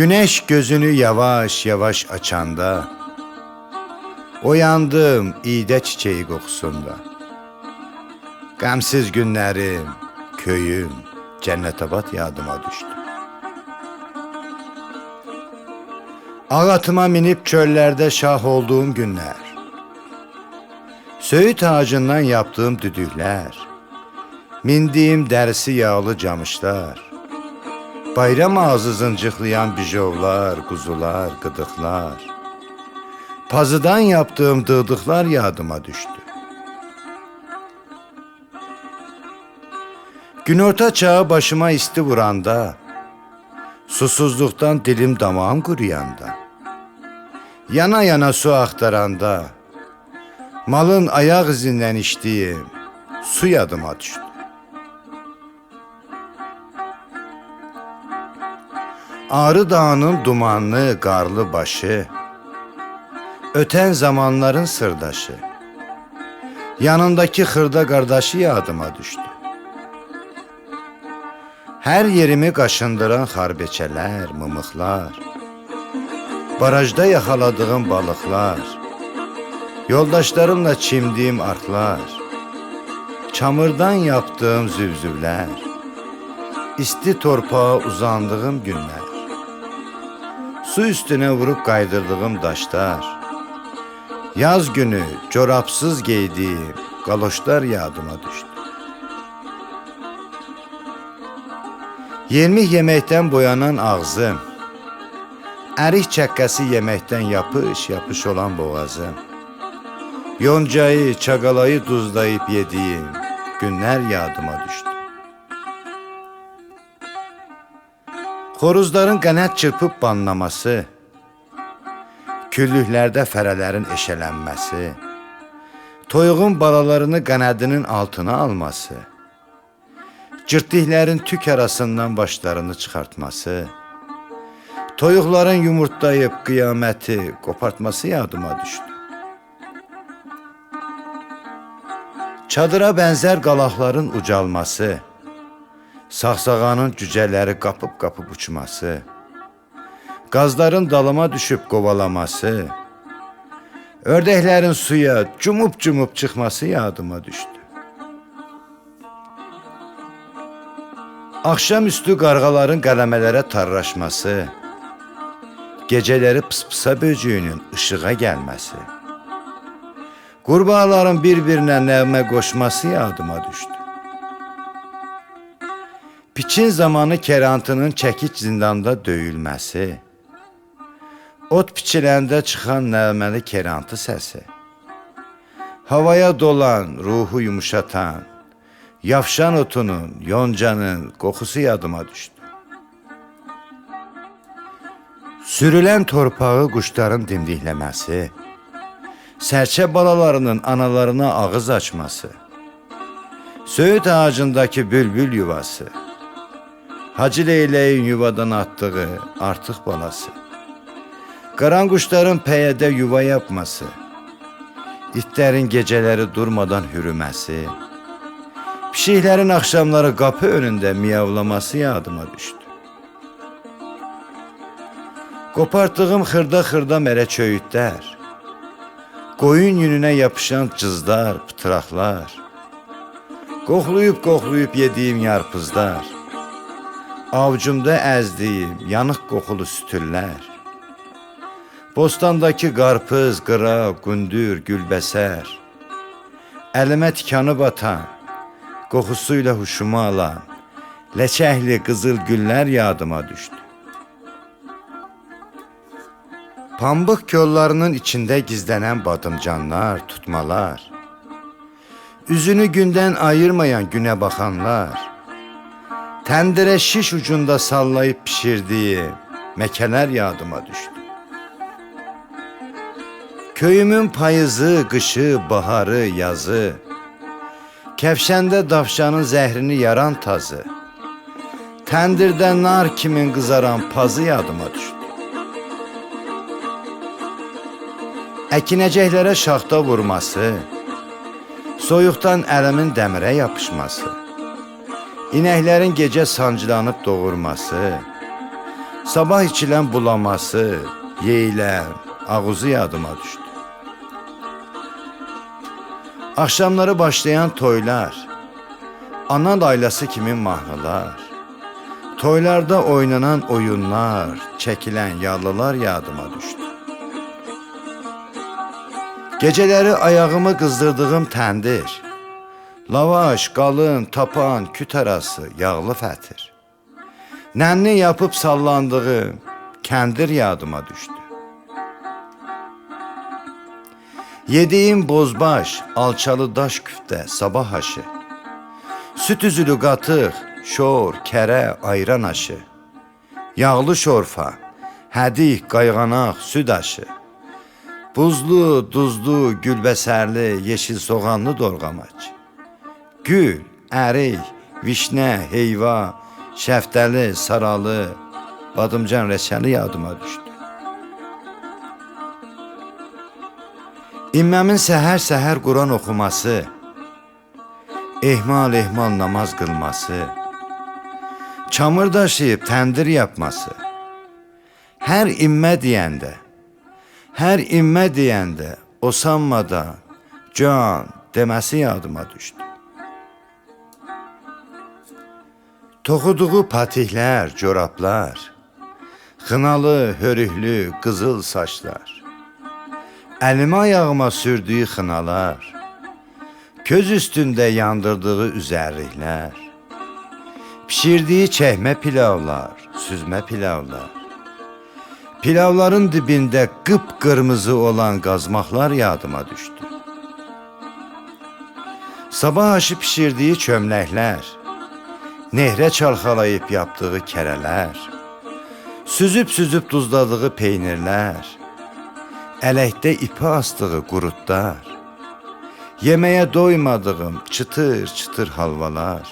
Güneş gözünü yavaş yavaş açanda Oyandım iğde çiçeği kokusunda Gamsız günlerim, köyüm, cennetabad yadıma düştü. Ağatıma minip çöllerde şah olduğum günler. Söğüt ağacından yaptığım düdükler. Mindiğim dersi yağlı camışlar. Bayram ağzı zıncıklayan bijovlar, kuzular, gıdıklar. Pazıdan yaptığım dığdıklar yadıma düştü. Günorta çağı başıma isti vuranda, susuzluktan dilim damağım kuruyanda, yana yana su aktaranda, malın ayak izinden içtiğim su yadıma düştü. Ağrı Dağı'nın dumanlı, qarlı başı, öten zamanların sırdaşı, yanındaki xırda qardaşı yadıma düştü. Hər yerimi qaşındıran xarbeçələr, mımıqlar, barajda yaxaladığım balıqlar, yoldaşlarımla çimdiyim arxlar, çamırdan yaptığım züvzüvlər, isti torpağa uzandığım günlər, su üstüne vurup kaydırdığım daşlar, yaz günü çorapsız giydiğim galoşlar yadıma düştü. Yelmik yeməkdən boyanan ağzım, ərik çəkkəsi yeməkdən yapış-yapış olan boğazım, yoncayı, çaqalayı duzlayıb yediyim günlər yadıma düşdü. Xoruzların qənət çırpıb banlaması, küllüklərdə fərələrin eşələnməsi, toyuğun balalarını qənədinin altına alması, cırtdiklərin tük arasından başlarını çıxartması, toyuqların yumurtlayıb qiyaməti qopartması yadıma düşdü. Çadıra bənzər qalaqların ucalması, Saxsağanın cücələri qapıb-qapıb uçması, qazların dalıma düşüb qovalaması, ördəklərin suya cumub-cumub çıxması yadıma düşdü. Axşamüstü qarğaların qələmələrə tarraşması, gecələri pıs-pısa böcüyünün işığa gəlməsi, qurbağaların bir-birinə nəğmə qoşması yadıma düşdü. Piçin zamanı kerantının çəkic zindanda döyülməsi, ot piçiləndə çıxan nəğməli kerantı səsi, havaya dolan, ruhu yumuşatan, Yavşan otunun, yoncanın qoxusu yadıma düşdü. Sürülən torpağı quşların dimdikləməsi, sərçə balalarının analarına ağız açması, Söğüt ağacındakı bülbül yuvası, Hacı Leyləyin yuvadan atdığı artıq balası, Qaran quşların pəyədə yuva yapması, itlərin gecələri durmadan hürüməsi, Pişiklərin axşamları qapı önündə miyavlaması yadıma düşdü. Qopartdığım xırda-xırda mərə çöyütlər, qoyun yününə yapışan cızlar, pıtıraqlar, qoxlayıb-qoxlayıb yediyim yarpızlar, avcumda əzdiyim yanıq qoxulu sütüllər, bostandakı qarpız, qıra, gündür, gülbəsər, əlimə tikanı batan, qoxusuyla huşumu alan, ləçəkli qızıl güllər yadıma düşdü. Pambıq kollarının içində gizlənən badımcanlar, tutmalar, üzünü gündən ayırmayan günə baxanlar, təndirə şiş ucunda sallayıb pişirdiyi məkələr yadıma düşdü. Köyümün payızı, qışı, baharı, yazı, Kəfşəndə davşanın zəhrini yaran tazı, təndirdə nar kimin qızaran pazı yadıma düşdü. Əkinəcəklərə şaxta vurması, soyuqdan əlimin dəmirə yapışması, inəklərin gecə sancılanıb doğurması, Sabah içilən bulaması, yeyilən ağızı yadıma düşdü. Axşamları başlayan toylar, ana layləsi kimi mahnılar, toylarda oynanan oyunlar, çəkilən yallılar yadıma düşdü. Geceləri ayağımı qızdırdığım təndir, lavaş, qalın, tapan, küt arası, yağlı fətir. Nənni yapıb sallandığım kəndir yadıma düşdü. Yediyim bozbaş, alçalı daş küftə, sabah aşı. Süt üzülü qatıq, şor, kərə, ayran aşı. Yağlı şorfa, hədik, qayğanaq, süd aşı. Buzlu, duzlu, gülbəsərli, yeşil soğanlı dorğamac. Gül, ərik, vişnə, heyva, şəftəli, saralı, badımcan reçəli yadıma düşdü. İmməmin səhər-səhər Quran oxuması, ehmal-ehmal namaz qılması, çamur daşıyıb təndir yapması, hər immə deyəndə, hər immə deyəndə o sanmadan can deməsi yadıma düşdü. Toxuduğu patihlər, corablar, xınalı, hörüklü, qızıl saçlar, Əlimi ayağıma sürdüyü xınalar, Köz üstündə yandırdığı üzərliklər, Pişirdiyi çəkmə pilavlar, süzmə pilavlar, Pilavların dibində qıpqırmızı olan qazmaqlar yadıma düşdü. Sabah aşı pişirdiyi çömləklər, Nehrə çalxalayıb yapdığı kərələr, Süzüb-süzüb duzladığı peynirlər, Ələkdə ipi asdığı qurutlar, Yeməyə doymadığım çıtır-çıtır halvalar,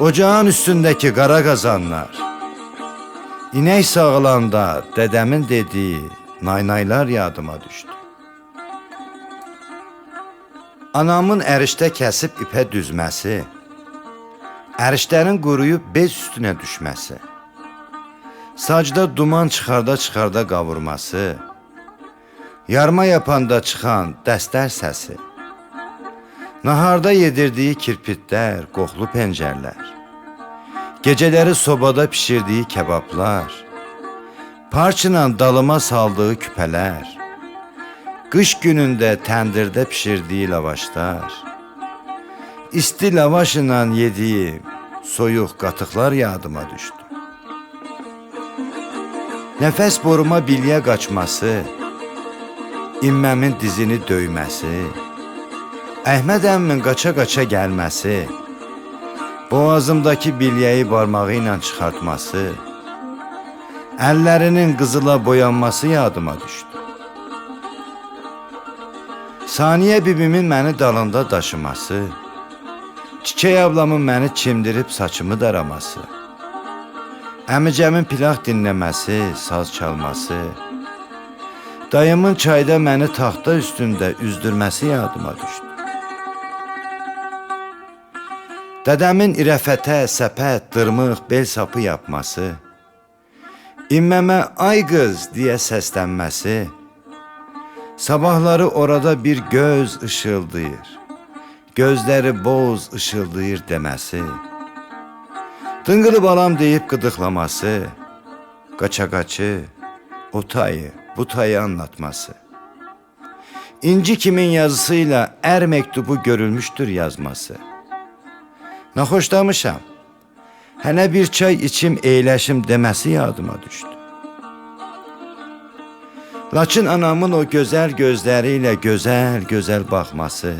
Ocağın üstündəki qara qazanlar, İnək sağılanda dədəmin dediyi naynaylar yadıma düşdü. Anamın ərişdə kəsib ipə düzməsi, ərişlərin quruyub bez üstünə düşməsi, sacda duman çıxarda-çıxarda qavurması, yarma yapanda çıxan dəstər səsi, naharda yedirdiyi kirpitlər, qoxlu pəncərlər, gecələri sobada pişirdiyi kebablar, parçla dalıma saldığı küpələr, qış günündə təndirdə pişirdiyi lavaşlar, isti lavaş ilə yediyim soyuq qatıqlar yadıma düşdü. Nəfəs boruma bilyə qaçması, imməmin dizini döyməsi, Əhməd əmmin qaça-qaça gəlməsi, boğazımdakı bilyəyi barmağı ilə çıxartması, əllərinin qızıla boyanması yadıma düşdü. Saniyə bibimin məni dalında daşıması, Çiçək ablamın məni çimdirib saçımı daraması, Əmicəmin plaq dinləməsi, saz çalması, Dayımın çayda məni taxta üstündə üzdürməsi yadıma düşdü. Dədəmin irəfətə, səpət, dırmıq, bel sapı yapması, İmməmə ay qız deyə səslənməsi, Sabahları orada bir göz ışıldayır, Gözləri boz ışıldayır deməsi, Dıngılı balam deyib qıdıqlaması, Qaça-qaçı, o tayı, anlatması. İnci kimin yazısıyla er mektubu görülmüştür yazması. Naxoşlamışam. Hənə bir çay içim, eyləşim deməsi yadıma düşdü. Lakin anamın o gözəl gözləriyle gözəl-gözəl baxması,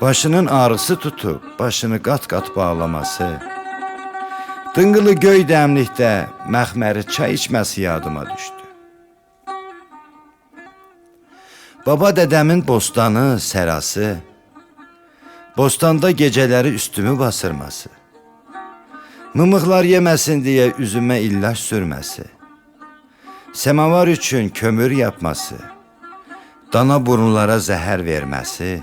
başının ağrısı tutub başını qat-qat bağlaması, dıngılı göy dəmlikdə məxməri çay içməsi yadıma düşdü. Baba dədəmin bostanı, sərası, bostanda gecələri üstümü basırması, mımıqlar yeməsin deyə üzümə illaç sürməsi, Semavar üçün kömür yapması, dana burunlara zəhər verməsi,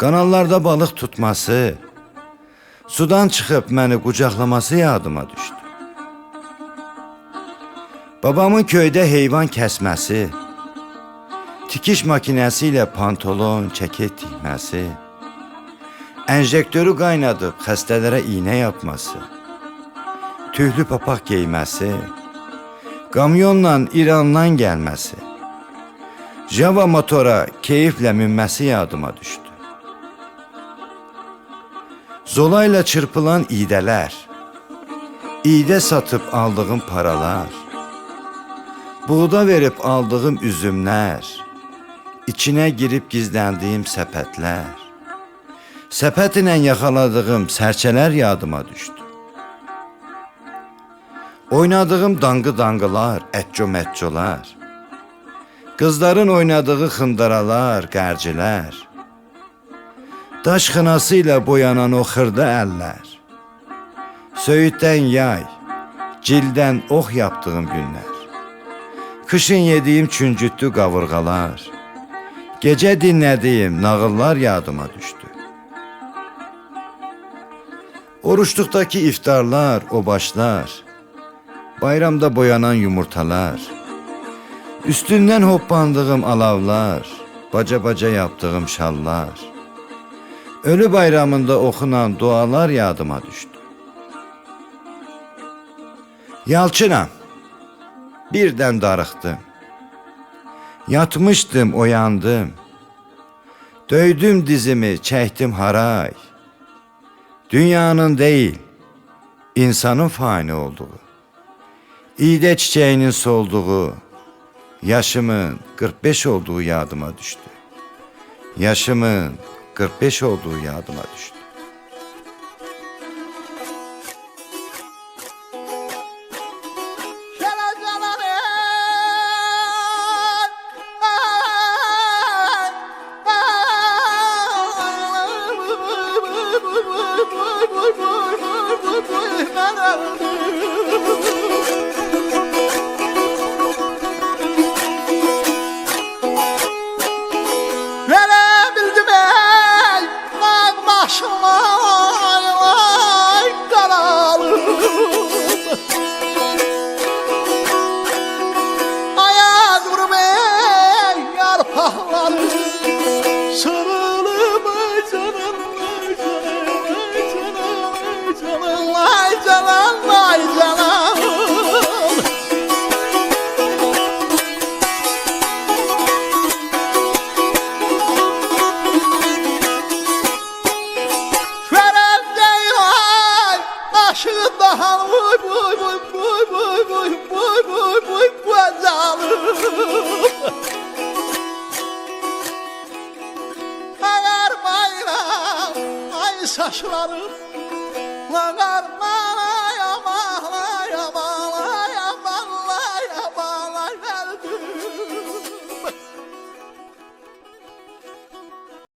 Kanallarda balık tutması, sudan çıkıp beni kucaklaması yadıma düştü. Babamın köyde heyvan kesmesi, tikiş makinesiyle pantolon, ceket dikmesi, enjektörü kaynatıp hastelere iğne yapması, tühlü papak giymesi, kamyonla İran'dan gelmesi, Java motora keyifle minmesi yadıma düştü. Zolayla çırpılan iğdeler, İğde satıp aldığım paralar, Buğda verip aldığım üzümler, içine girip gizlendiğim sepetler, Sepet ile yakaladığım serçeler yadıma düştü. Oynadığım dangı dangılar, etço metçolar, Qızların oynadığı xındaralar, qərcilər, Taş kınasıyla boyanan o hırda eller Söğütten yay, cilden ok yaptığım günler Kışın yediğim çüncütlü kavurgalar Gece dinlediğim nağıllar yadıma düştü Oruçluktaki iftarlar, o başlar. Bayramda boyanan yumurtalar. Üstünden hoppandığım alavlar Baca baca yaptığım şallar ölü bayramında oxunan dualar yadıma düşdü. Yalçınam, birdən darıxdım. Yatmışdım, oyandım. Döydüm dizimi, çəkdim haray. Dünyanın değil, insanın fani olduğu. İğdə çiçeğinin solduğu, yaşımın 45 olduğu yadıma düştü. Yaşımın 45 olduğu yadıma düştü. Aşığından Vuy vuy vuy vuy vuy vuy vuy vuy vuy Güzelim Ağar bayram Ay saçlarım Ağar bayram